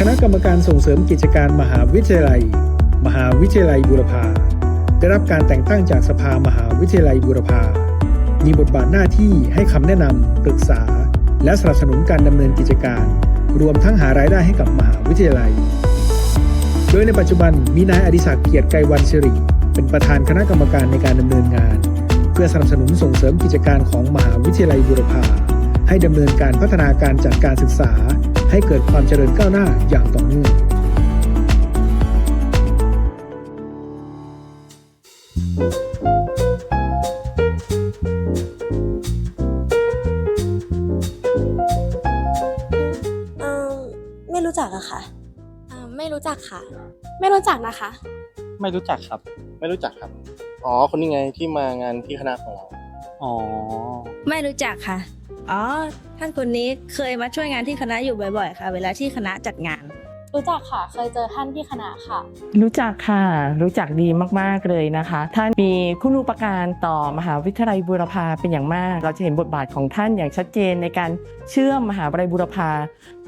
คณะกรรมการส่งเสริมกิจการมหาวิทยาลัย มหาวิทยาลัยบูรพาได้รับการแต่งตั้งจากสภามหาวิทยาลัยบูรพามีบทบาทหน้าที่ให้คำแนะนำปรึกษา และสนับสนุนการดำเนินกิจการ รวมทั้งหารายได้ให้กับมหาวิทยาลัย โดยในปัจจุบันมีนายอดิศักดิ์เกียรติไกรวันสิริเป็นประธานคณะกรรมการในการดำเนินงาน เพื่อสนับสนุนส่งเสริมกิจการของมหาวิทยาลัยบูรพาให้ดำเนินการพัฒนาการจัดการศึกษา ให้เกิดความเจริญก้าวหน้าอย่างต่อเนื่องเอ่อไม่รู้จักอะค่ะ อ่าไม่รู้จักค่ะ ไม่รู้จักนะคะ ไม่รู้จักครับ ไม่รู้จักครับ อ๋อ คนนี้ไงที่มางานที่คณะของเรา อ๋อ ไม่รู้จักค่ะ อ๋อ ท่านคนนี้เคยมาช่วยงานที่คณะอยู่บ่อย ๆ ค่ะ เวลาที่คณะจัดงาน รู้จักค่ะ เคยเจอท่านที่คณะค่ะ รู้จักค่ะ รู้จักดีมากๆเลยนะคะ ท่านมีคุณูปการต่อมหาวิทยาลัยบูรพาเป็นอย่างมาก เราจะเห็นบทบาทของท่านอย่างชัดเจนในการเชื่อมมหาวิทยาลัยบูรพา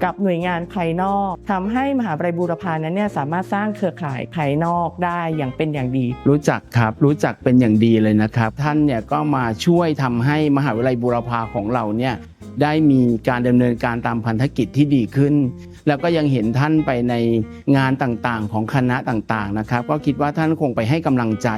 กับหน่วยงานภายนอกทำให้มหาวิทยาลัยบูรพานั้นเนี่ยสามารถสร้างเครือข่ายภายนอกได้อย่างเป็นอย่างดี รู้จักครับ รู้จักเป็นอย่างดีเลยนะครับ ท่านเนี่ยก็มาช่วยทำให้มหาวิทยาลัยบูรพาของเราเนี่ยได้มีการดำเนินการตามพันธกิจที่ดีขึ้น แล้วก็ยังเห็นท่านไปในงานต่างๆ ของคณะต่างๆนะครับ ก็คิดว่าท่านคงไปให้กำลังใจ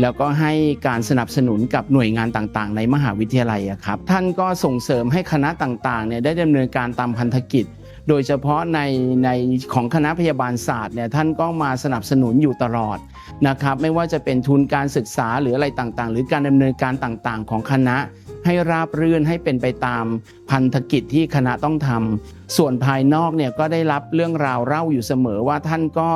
แล้วก็ให้การสนับสนุนกับหน่วยงานต่างๆ ในมหาวิทยาลัยครับ ท่านก็ส่งเสริมให้คณะต่างๆเนี่ยได้ดำเนินการตามพันธกิจ โดยเฉพาะในในของคณะพยาบาลศาสตร์เนี่ยท่านก็มาสนับสนุนอยู่ตลอดนะครับไม่ว่าจะเป็นทุนการศึกษาหรืออะไรต่างๆ หรือการดำเนินการต่างๆ ของคณะให้ราบรื่นให้เป็นไปตามพันธกิจที่คณะต้องทำส่วนภายนอกเนี่ยก็ได้รับเรื่องราวเล่าอยู่เสมอว่าท่านก็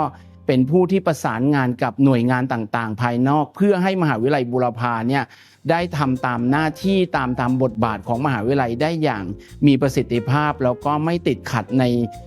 เป็นผู้ที่ประสานงานกับหน่วยงานต่างๆ ภายนอก เพื่อให้มหาวิทยาลัยบูรพาเนี่ยได้ทำตามหน้าที่ตามตามบทบาทของมหาวิทยาลัยได้อย่างมีประสิทธิภาพ แล้วก็ไม่ติดขัดใน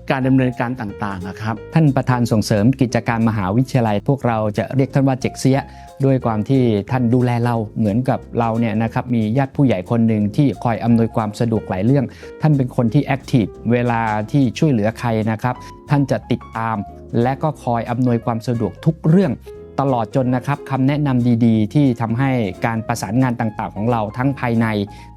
การดำเนินการต่างๆนะครับ ท่านประธานส่งเสริมกิจการมหาวิทยาลัย พวกเราจะเรียกท่านว่าเจกเซียด้วยความที่ท่านดูแลเราเหมือนกับเราเนี่ยนะครับมีญาติผู้ใหญ่คนหนึ่งที่คอยอำนวยความสะดวกหลายเรื่อง ท่านเป็นคนที่แอคทีฟเวลาที่ช่วยเหลือใครนะครับท่านจะติดตาม และก็คอยอำนวยความสะดวกทุกเรื่องตลอดจนนะครับคำแนะนำดีๆ ที่ทำให้การประสานงานต่างๆ ของเราทั้งภายใน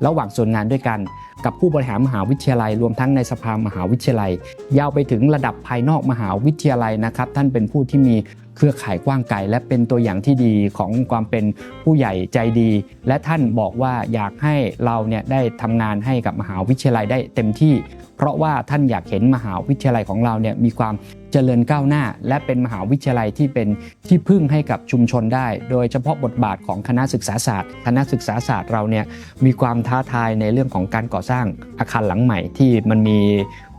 ระหว่างส่วนงานด้วยกัน กับผู้บริหารมหาวิทยาลัย รวมทั้งในสภามหาวิทยาลัย ยาวไปถึงระดับภายนอกมหาวิทยาลัยนะครับ ท่านเป็นผู้ที่มีเครือข่ายกว้างไกลและเป็นตัวอย่างที่ดีของความเป็นผู้ใหญ่ใจดี และท่านบอกว่าอยากให้เราเนี่ยได้ทำงานให้กับมหาวิทยาลัยได้เต็มที่ เพราะว่าท่านอยากเห็นมหาวิทยาลัยของเราเนี่ยมีความ เจริญก้าวหน้า และเป็นมหาวิทยาลัยที่เป็นที่พึ่งให้กับชุมชนได้ โดยเฉพาะบทบาทของคณะศึกษาศาสตร์ คณะศึกษาศาสตร์เราเนี่ยมีความท้าทายในเรื่องของการก่อสร้างอาคารหลังใหม่ที่มันมี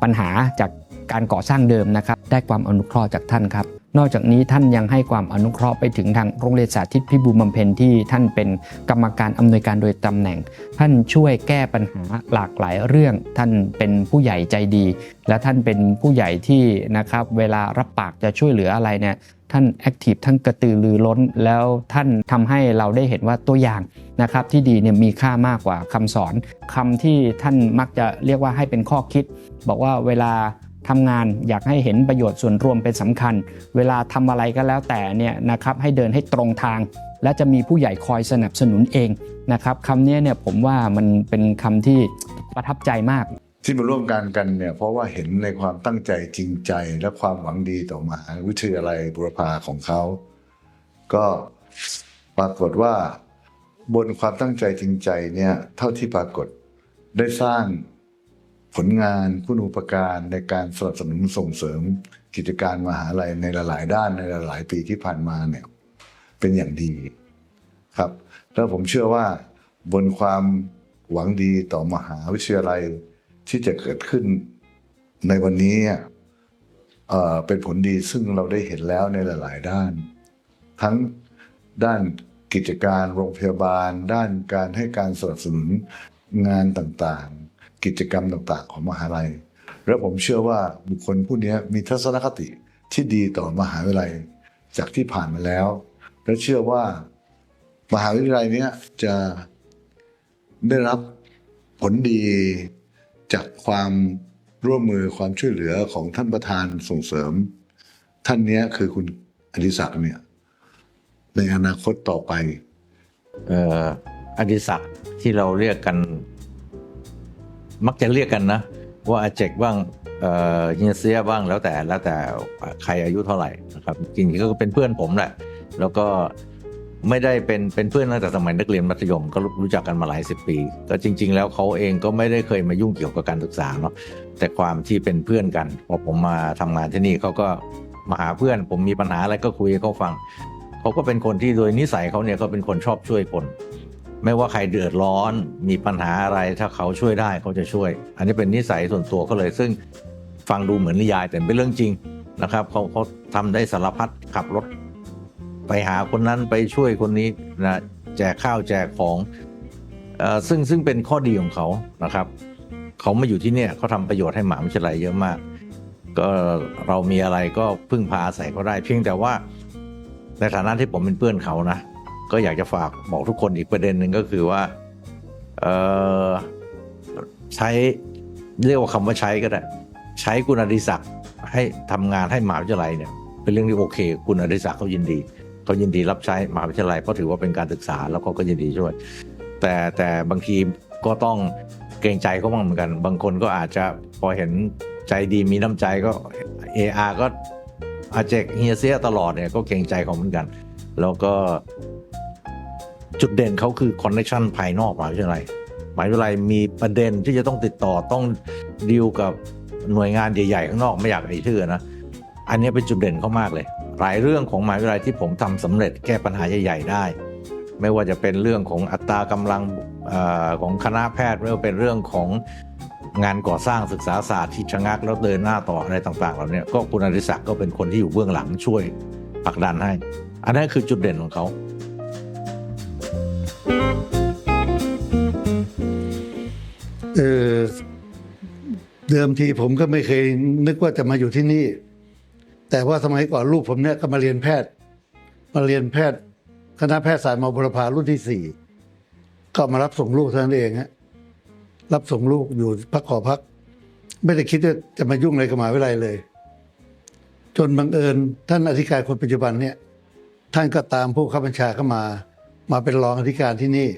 ปัญหาจาก การก่อสร้างเดิมนะครับ ได้ความอนุเคราะห์จากท่านครับ นอกจากนี้ท่านยังให้ความอนุเคราะห์ไปถึงทางโรงเรียนสาธิตพิบูลบำเพ็ญที่ท่านเป็นกรรมการอำนวยการโดยตำแหน่ง ท่านช่วยแก้ปัญหาหลากหลายเรื่อง ท่านเป็นผู้ใหญ่ใจดี และท่านเป็นผู้ใหญ่ที่นะครับเวลารับปากจะช่วยเหลืออะไรเนี่ยท่านแอคทีฟท่านกระตือรือร้น แล้วท่านทำให้เราได้เห็นว่าตัวอย่างนะครับที่ดีเนี่ยมีค่ามากกว่าคำสอนคำที่ท่านมักจะเรียกว่าให้เป็นข้อคิด บอกว่าเวลา ทำงานอยากให้เห็นประโยชน์ส่วนรวมเป็นสำคัญ เวลาทำอะไรก็แล้วแต่เนี่ยนะครับให้เดินให้ตรงทาง และจะมีผู้ใหญ่คอยสนับสนุนเองนะครับคำนี้เนี่ยผมว่ามันเป็นคำที่ประทับใจมาก ที่มาร่วมกันกันเนี่ยเพราะว่าเห็นในความตั้งใจจริงใจและความหวังดีต่อมหาวิทยาลัยบุรพาของเขา ก็ปรากฏว่า บนความตั้งใจจริงใจเนี่ยเท่าที่ปรากฏได้สร้าง ผลงานคุณูปการในการสนับสนุนส่งเสริมกิจการมหาลัยในหลายๆ ด้านในหลาย ๆ ปีที่ผ่านมาเนี่ยเป็นอย่างดีครับ แล้วผมเชื่อว่าบนความหวังดีต่อมหาวิทยาลัยที่จะเกิดขึ้นในวันนี้เอ่อเป็นผลดีซึ่งเราได้เห็นแล้วในหลาย ๆ ด้าน ทั้งด้านกิจการโรงพยาบาล ด้านการให้การสนับสนุนงานต่าง ๆ กิจกรรมต่างๆ ของมหาลัย และผมเชื่อว่าบุคคลผู้นี้มีทัศนคติที่ดีต่อมหาวิทยาลัยจากที่ผ่านมาแล้ว และเชื่อว่ามหาวิทยาลัยนี้จะได้รับผลดีจากความร่วมมือความช่วยเหลือของท่านประธานส่งเสริม ท่านนี้คือคุณอดิศักดิ์เนี่ยในอนาคตต่อไปอออดิศักดิ์ที่เราเรียกกัน มักจะเรียกกันนะ ว่าอาเจกบ้างเฮียเซียบ้างแล้วแต่แล้วแต่ใครอายุเท่าไหร่นะครับจริงๆก็เป็นเพื่อนผมแหละแล้วก็ไม่ได้เป็นเป็นเพื่อนตั้งแต่สมัยนักเรียนมัธยมก็รู้จักกันมาหลายสิบปีก็จริง ๆ แล้วเขาเองก็ไม่ได้เคยมายุ่งเกี่ยวกับการศึกษาเนาะแต่ความที่เป็นเพื่อนกันพอผมมาทำงานที่นี่เขาก็มาหาเพื่อน ผมมีปัญหาอะไรก็คุยให้เขาฟังเขาก็เป็นคนที่โดยนิสัยเขาเนี่ยก็เป็นคนชอบช่วยคน ไม่ว่าใครเดือดร้อนมีปัญหาอะไรถ้าเขาช่วยได้เขาจะช่วย อันนี้เป็นนิสัยส่วนตัวเขาเลย ซึ่งฟังดูเหมือนนิยายแต่เป็นเรื่องจริงนะครับเขาเขาทำได้สารพัดขับรถ ไปหาคนนั้นไปช่วยคนนี้นะแจกข้าวแจกของเออซึ่งซึ่งเป็นข้อดีของเขานะครับ เขามาอยู่ที่เนี่ยเขาทำประโยชน์ให้หมาวิทยาลัยเยอะมาก ก็เรามีอะไรก็พึ่งพาอาศัยเขาได้ เพียงแต่ว่าในฐานะที่ผมเป็นเพื่อนเขานะ ก็อยากจะฝากบอกทุกคนอีกประเด็นหนึ่งก็คือว่าเออใช้เรียกว่าคำว่าใช้ก็ได้ ใช้คุณอดิศักดิ์ให้ทำงานให้หมหาวิทยาลัยเนี่ย เป็นเรื่องที่โอเค คุณอดิศักดิ์เขายินดีเขายินดีรับใช้หมหาวิทยาลัยเพราะถือว่าเป็นการศึกษาแล้วเขาก็ยินดีช่วย แต่แต่บางทีก็ต้องเกรงใจเขาบ้างเหมือนกัน บางคนก็อาจจะพอเห็นใจดีมีน้ำใจก็เออาก็อาเจกเฮียเซียตลอดเนี่ยก็เกรงใจเขาเหมือนกัน แล้วก็ จุดเด่นเขาคือคอนเนคชันภายนอกมหาวิทยาลัยมหาวิทยาลัยมีประเด็นที่จะต้องติดต่อต้องดีลกับหน่วยงานใหญ่ๆข้างนอกไม่อยากเอ่ยชื่อนะอันนี้เป็นจุดเด่นเขามากเลย หลายเรื่องของมหาวิทยาลัยที่ผมทำสำเร็จแก้ปัญหาใหญ่ ๆ ได้ ไม่ว่าจะเป็นเรื่องของอัตรากำลังออของคณะแพทย์ไม่ว่าเป็นเรื่องของงานก่อสร้างศึกษาศาสตร์ที่ชะงักแล้วเดินหน้าต่ออะไรต่างๆเหล่านี้ก็คุณอริศักดิ์ก็เป็นคนที่อยู่เบื้องหลังช่วยผลักดันให้ อันนั้นคือจุดเด่นของเขา เออเดิมทีผมก็ไม่เคยนึกว่าจะมาอยู่ที่นี่ แต่ว่าสมัยก่อนลูกผมเนี่ยก็มาเรียนแพทย์ มาเรียนแพทย์ คณะแพทยศาสตร์มบุรพารุ่นที่สี่ก็มารับส่งลูกเท่านั้นเองฮะรับส่งลูกอยู่พักขอพัก ไม่ได้คิดว่าจะมายุ่งอะไรกับมหาวิทยาลัยเลย จนบังเอิญท่านอธิการคนปัจจุบันเนี่ย ท่านก็ตามผู้ข้าบัญชาเข้ามา มาเป็นรองอธิการที่นี่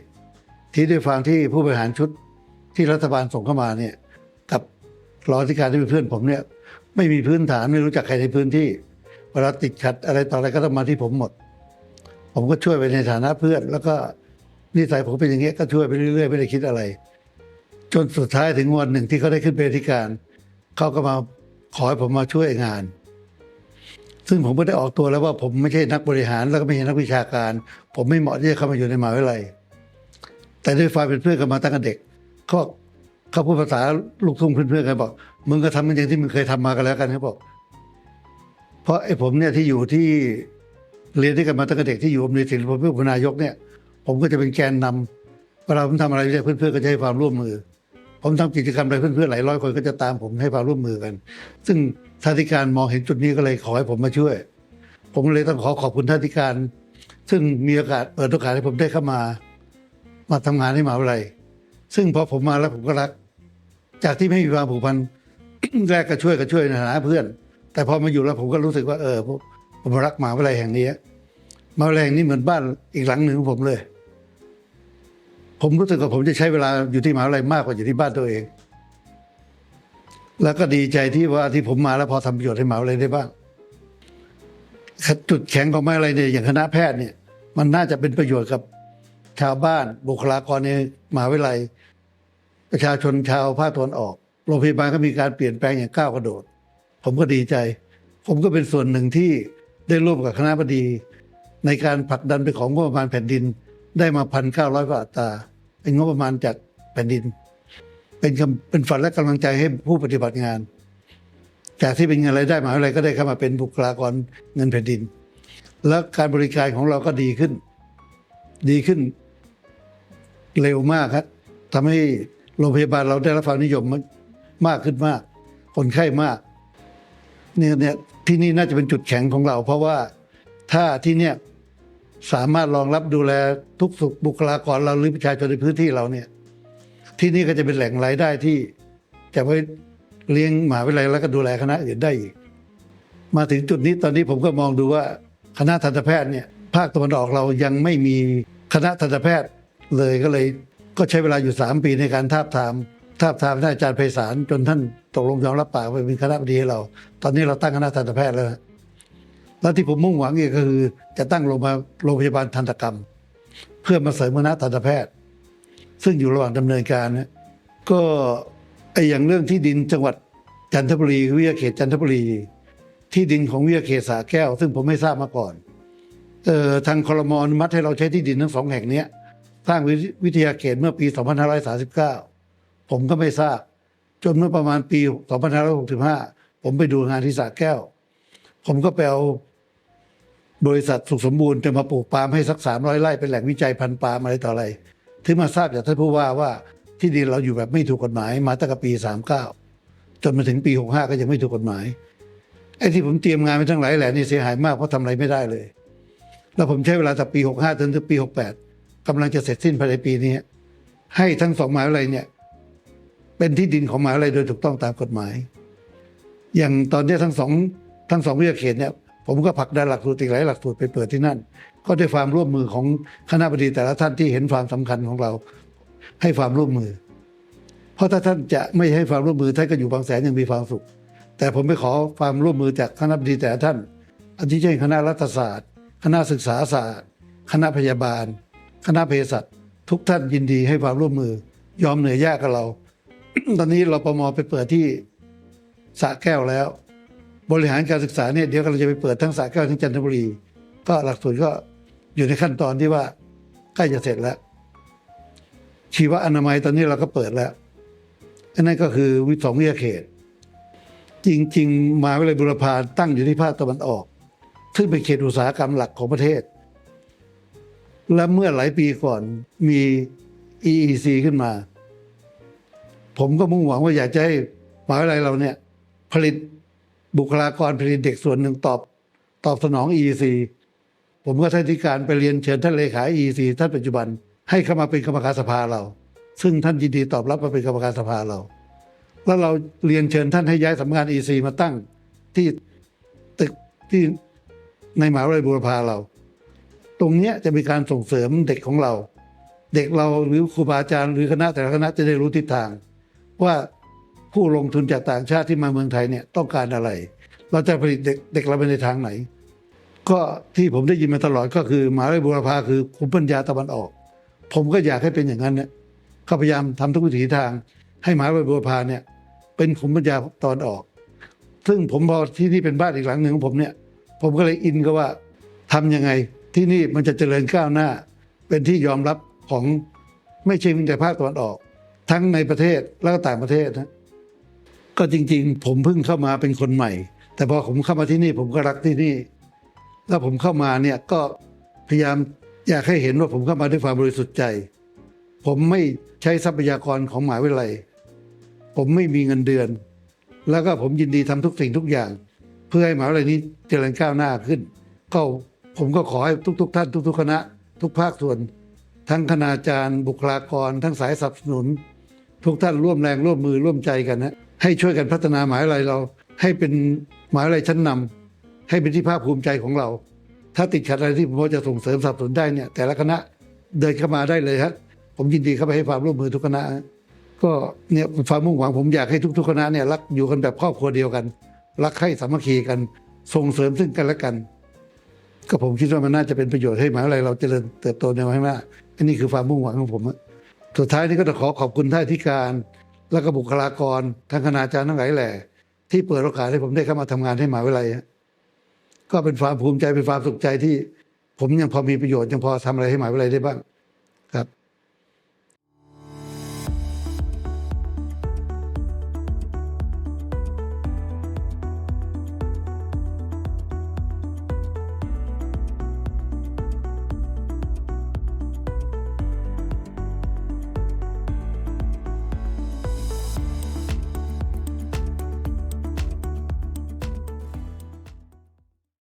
ที่ด้วยความที่ผู้บริหารชุด ที่รัฐบาลส่งเข้ามาเนี่ยกับรอธิการที่เป็นเพื่อนผมเนี่ยไม่มีพื้นฐานไม่รู้จักใครในพื้นที่เวลาติดขัดอะไรต่ออะไรก็ต้องมาที่ผมหมด ผมก็ช่วยไปในฐานะเพื่อน แล้วก็นิสัยผมเป็นอย่างเงี้ยก็ช่วยไปเรื่อยๆไม่ได้คิดอะไร จนสุดท้ายถึงวันหนึ่งที่เขาได้ขึ้นเป็นธิการเขาก็มาขอให้ผมมาช่วยงาน ซึ่งผมก็ได้ออกตัวแล้วว่าผมไม่ใช่นักบริหารแล้วก็ไม่ใช่นักวิชาการ ผมไม่เหมาะที่จะเข้ามาอยู่ในมหาวิทยาลัยแต่ด้วยความเป็นเพื่อนกันมาตั้งแต่เด็ก เขาเขาพูดภาษาลูกทุ่งเพื่อนๆกันบอก มึงก็ทำมันอย่างที่มึงเคยทำมากันแล้วกันเขาบอก เพราะไอ้ผมเนี่ยที่อยู่ที่เรียนด้วยกันมาตั้งแต่เด็กที่อยู่อำนวยสินผมเป็นอุปนายกเนี่ย ผมก็จะเป็นแกนนำเวลาผมทำอะไรเนี่ยเพื่อนๆก็จะให้ความร่วมมือ ผมทำกิจกรรมอะไรเพื่อนๆหลายร้อยคนก็จะตามผมให้ความร่วมมือกัน ซึ่งท่านธิการมองเห็นจุดนี้ก็เลยขอให้ผมมาช่วย ผมเลยต้องขอขอบคุณท่านธิการ ซึ่งมีโอกาสเปิดโอกาสให้ผมได้เข้ามา มาทำงานให้มหาวิทยาลัย ซึ่งพอผมมาแล้วผมก็รัก จากที่ไม่มีความผูกพันแรกก็ช่วยก็ช่วยในฐานะเพื่อน แต่พอมาอยู่แล้วผมก็รู้สึกว่าเออผมรักมหาวิทยาลัยแห่งนี้มหาวิทยาลัยแห่งนี้เหมือนบ้านอีกหลังหนึ่งของผมเลย ผมรู้สึกว่าผมจะใช้เวลาอยู่ที่มหาวิทยาลัยมากกว่าอยู่ที่บ้านตัวเอง แล้วก็ดีใจที่ว่าที่ผมมาแล้วพอทำประโยชน์ให้มหาวิทยาลัยได้บ้างจุดแข็งของมหาวิทยาลัยเนี่ยอย่างคณะแพทย์เนี่ย มันน่าจะเป็นประโยชน์กับชาวบ้านบุคลากรในมหาวิทยาลัย ประชาชนชาวภาคตะวันออก โรงพยาบาลก็มีการเปลี่ยนแปลงอย่างก้าวกระโดด ผมก็ดีใจ ผมก็เป็นส่วนหนึ่งที่ได้ร่วมกับคณะบดี ในการผลักดันไปของงบประมาณแผ่นดินได้มาพันเก้าร้อยกว่าตา เป็นงบประมาณจากแผ่นดิน เป็นเป็นฝันและกำลังใจให้ผู้ปฏิบัติงาน จากที่เป็นเงินรายได้มหาวิทยาลัยก็ได้เข้ามาเป็นบุคลากรเงินแผ่นดิน แล้วการบริการของเราก็ดีขึ้น ดีขึ้น เร็วมากครับทำให้ โรงพยาบาลเราได้รับความนิยมมากขึ้นมาก คนไข้มากเนี่ยเนี่ยที่นี่น่าจะเป็นจุดแข็งของเรา เพราะว่าถ้าที่เนี่ยสามารถรองรับดูแลทุกสุขบุคลากรเราหรือประชาชนในพื้นที่เราเนี่ย ที่นี่ก็จะเป็นแหล่งรายได้ที่จะไว้เลี้ยงหมหาวิทยาลัยแล้วก็ดูแลคณะอื่นได้อีก มาถึงจุดนี้ตอนนี้ผมก็มองดูว่าคณะทันตแพทย์เนี่ยภาคตะวันออกเรายังไม่มีคณะทันตแพทย์เลยก็เลย ก็ใช้เวลาอยู่ 3 ปีในการทาบทามทาบทามท่านอาจารย์ไพศาลจนท่านตกลงยอมรับปากไปเป็นคณะบดีให้เรา ตอนนี้เราตั้งคณะทันตแพทย์แล้วนะแล้วที่ผมมุ่งหวังอีกก็คือ จะตั้งโรงพยาบาลโรงพยาบาลทันตกรรม เพื่อมาเสริมคณะทันตแพทย์ ซึ่งอยู่ระหว่างดำเนินการนะก็ไออย่างเรื่องที่ดินจังหวัดจันทบุรีวิทยาเขตจันทบุรี ที่ดินของวิทยาเขตสาแก้ว ซึ่งผมไม่ทราบมาก่อนเอ่อทางคอรมอนุมัติให้เราใช้ที่ดินทั้งสองแห่งเนี้ย สร้างวิทยาเขตเมื่อปี 2539 ผมก็ไม่ทราบ จนเมื่อประมาณปี 2565 ผมไปดูงานที่สาแก้ว ผมก็ไปเอาบริษัทสุขสมบูรณ์จะมาปลูกปาล์มให้สัก300ไร่เป็นแหล่งวิจัยพันธุ์ปาล์มอะไรต่ออะไร ถึงมาทราบจากท่านผู้ว่าว่าที่ดินเราอยู่แบบไม่ถูกกฎหมายมาตั้งแต่ปี 39 จนมาถึงปี 65 ก็ยังไม่ถูกกฎหมายไอ้ที่ผมเตรียมงานไปทั้งหลายแหล่นี่เสียหายมากเพราะทำอะไรไม่ได้เลย แล้วผมใช้เวลาจากปี 65จนถึงปี 68 กำลังจะเสร็จสิ้นภายในปีนี้ ให้ทั้งสองหมหาวิทยาลัยเนี่ย เป็นที่ดินของหมหาวิทยาลัยโดยถูกต้องตามกฎหมาย อย่างตอนนี้ทั้งสองทั้งสองวิทยาเขตเนี่ยผมก็ผลักดันหลักสูตรอีกหลายหลักสูตรไปเปิดที่นั่น ก็ด้วยความร่วมมือของคณะบดีแต่ละท่านที่เห็นความสำคัญของเรา ให้ความร่วมมือ เพราะถ้าท่านจะไม่ให้ความร่วมมือท่านก็อยู่บางแสนยังมีความสุข แต่ผมไปขอความร่วมมือจากคณะบดีแต่ละท่านอาทิเช่นคณะรัฐศาสตร์ คณะศึกษาศาสตร์ คณะพยาบาล คณะเภสัชทุกท่านยินดีให้ความร่วมมือ ยอมเหนื่อยยากกับเรา ตอนนี้เราประมอไปเปิดที่สระแก้วแล้ว บริหารการศึกษาเนี่ยเดี๋ยวเราจะไปเปิดทั้งสระแก้วทั้งจันทบุรี ก็หลักสูตรก็อยู่ในขั้นตอนที่ว่าใกล้จะเสร็จแล้ว ชีวอนามัยตอนนี้เราก็เปิดแล้วอันนั้นก็คือวิสองวิทยาเขต จริง ๆ มาวิทยาลัยบุรพาตั้งอยู่ที่ภาคตะวันออก ซึ่งเป็นเขตอุตสาหกรรมหลักของประเทศ และเมื่อหลายปีก่อนมี EEC ขึ้นมา ผมก็มุ่งหวังว่าอยากจะให้มหาวิทยาลัยเราเนี่ย ผลิตบุคลากรผลิตเด็กส่วนหนึ่งตอบ ตอบสนอง EEC ผมก็ท่านที่การไปเรียนเชิญท่านเลขา EEC ท่านปัจจุบัน ให้เข้ามาเป็นกรรมการสภาเรา ซึ่งท่านยินดีตอบรับมาเป็นกรรมการสภาเรา แล้วเราเรียนเชิญท่านให้ย้ายสำนักงาน EC มาตั้งที่ตึกที่ในมหาวิทยาลัยบูรพาเรา ตรงนี้จะมีการส่งเสริมเด็กของเรา เด็กเราหรือครูบาอาจารย์หรือคณะแต่ละคณะจะได้รู้ทิศทาง ว่าผู้ลงทุนจากต่างชาติที่มาเมืองไทยเนี่ยต้องการอะไร เราจะผลิตเด็กเด็กเราไปในทางไหน ก็ที่ผมได้ยินมาตลอดก็คือมหาวิทยาลัยบูรพาคือคุมปัญญาตะวันออก ผมก็อยากให้เป็นอย่างนั้นเนี่ยก็พยายามทำทุกวิถีทาง ให้มหาวิทยาลัยบูรพาเนี่ยเป็นขุมปัญญาตอนออก ซึ่งผมพอที่นี่เป็นบ้านอีกหลังหนึ่งของผมเนี่ย ผมก็เลยอินก็ว่าทำยังไง ที่นี่มันจะเจริญก้าวหน้า เป็นที่ยอมรับของไม่ใช่เพียงแต่ภาคตะวันออก ทั้งในประเทศแล้วก็ต่างประเทศนะก็จริง ๆ ผมเพิ่งเข้ามาเป็นคนใหม่ แต่พอผมเข้ามาที่นี่ ผมก็รักที่นี่ แล้วผมเข้ามาเนี่ยก็พยายามอยากให้เห็นว่าผมเข้ามาด้วยความบริสุทธิ์ใจ ผมไม่ใช้ทรัพยากรของหมหาวิทยาลัย ผมไม่มีเงินเดือน แล้วก็ผมยินดีทำทุกสิ่งทุกอย่าง เพื่อให้หมหาวิทยาลัยนี้เจริญก้าวหน้าขึ้น ก็ ผมก็ขอให้ทุกๆท่านทุก ๆ คณะ ทุกภาคส่วน ทั้งคณาจารย์ บุคลากร ทั้งสายสนับสนุน ทุกท่านร่วมแรงร่วมมือร่วมใจกันนะให้ช่วยกันพัฒนามหาวิทยาลัยเรา ให้เป็นมหาวิทยาลัยชั้นนำให้เป็นที่ภาคภูมิใจของเรา ถ้าติดขัดอะไรที่ผมจะส่งเสริมสนับสนุนได้เนี่ยแต่ละคณะเดินเข้ามาได้เลยครับผมยินดีเข้าไปให้ความร่วมมือทุกคณะ ก็เนี่ยความมุ่งหวังผมอยากให้ทุก ๆ คณะเนี่ยรักอยู่กันแบบครอบครัวเดียวกัน รักใคร่สามัคคีกันส่งเสริมซึ่งกันและกัน ก็ผมคิดว่ามันน่าจะเป็นประโยชน์ให้หมหาวิทยาลัยเราเจริญเติบโตในวันข้างหน้าอันนี้คือความมุ่งหวังของผมอะสุดท้ายนี้ก็จะขอขอบคุณท่านที่การ และก็บุคลากรทั้งคณาจารย์ทั้งหลายแหล่ที่เปิดโอกาสให้ผมได้เข้ามาทำงานให้มหาวิทยาลัยก็เป็นความภูมิใจเป็นความสุขใจที่ ผมยังพอมีประโยชน์ยังพอทำอะไรให้หมหาวิทยาลัยได้บ้าง